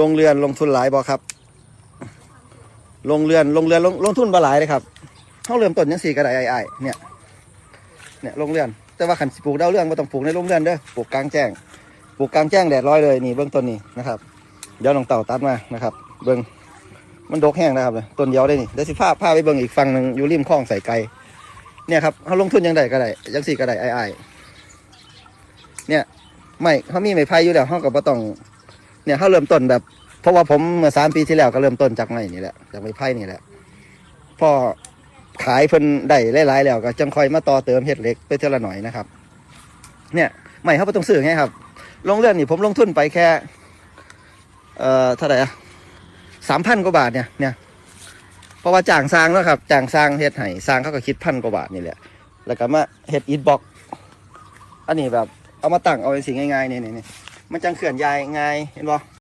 ลงเรือนลงทุนหลายบ่ครับ ลงเรือนลงเรือนลงลงทุนบ่หลายเลยครับเขาเริ่มต้นยังสี่กระไดไอ้ไอเนี่ย เนี่ยลงเรือน แต่ว่าขันปลูกดาวเรืองก็ต้องปลูกในโรงเรือนเด้อปลูกกลางแจ้งปลูกกลางแจ้งแดดร้อยเลยนี่เบื้องต้นนี้นะครับเดี๋ยวลองเต่าตัดมานะครับ เบื้องมันดกแห้งนะครับเลยต้นเดียวได้นี่เดี๋ยวสิพาพาไปเบื้องอีกฝั่งหนึ่งอยู่ริมคลองใส่ไก่เนี่ยครับเขาลงทุนยังไดก็ได้ยังสี่ก็ไดไอ้ไอ้เนี่ยไม่เขามีไม้ไผ่อยู่แล้วเขาก็บ่ต้อง เนี่ยเขาเริ่มต้นแบบ เพราะว่าผมเมื่อสามปีที่แล้วก็เริ่มต้นจากไม้นี่แหละจากไม้ไผ่นี่แหละพอขายเพิ่นได้หลายๆแล้วก็จังคอยมาต่อเติมเฮ็ดเล็กไปเท่าละหน่อยนะครับ เนี่ยไม่เขาต้องซื้อไงครับลงเรือนนี่ผมลงทุนไปแค่ เอ่อเท่าไหร่อะสามพันกว่าบาทเนี่ยเนี่ยเพราะว่าจ้างสร้างเนาะครับจ้างสร้างเฮ็ดให้สร้างเขาก็คิดพันกว่าบาทนี่แหละแล้วก็มาเฮ็ดอิฐบล็อกอันนี้แบบเอามาตั้งเอาเป็นสิ่งง่ายๆนี่นี่นี่ มันจังเขื่อนย้ายง่ไงเห็นบ่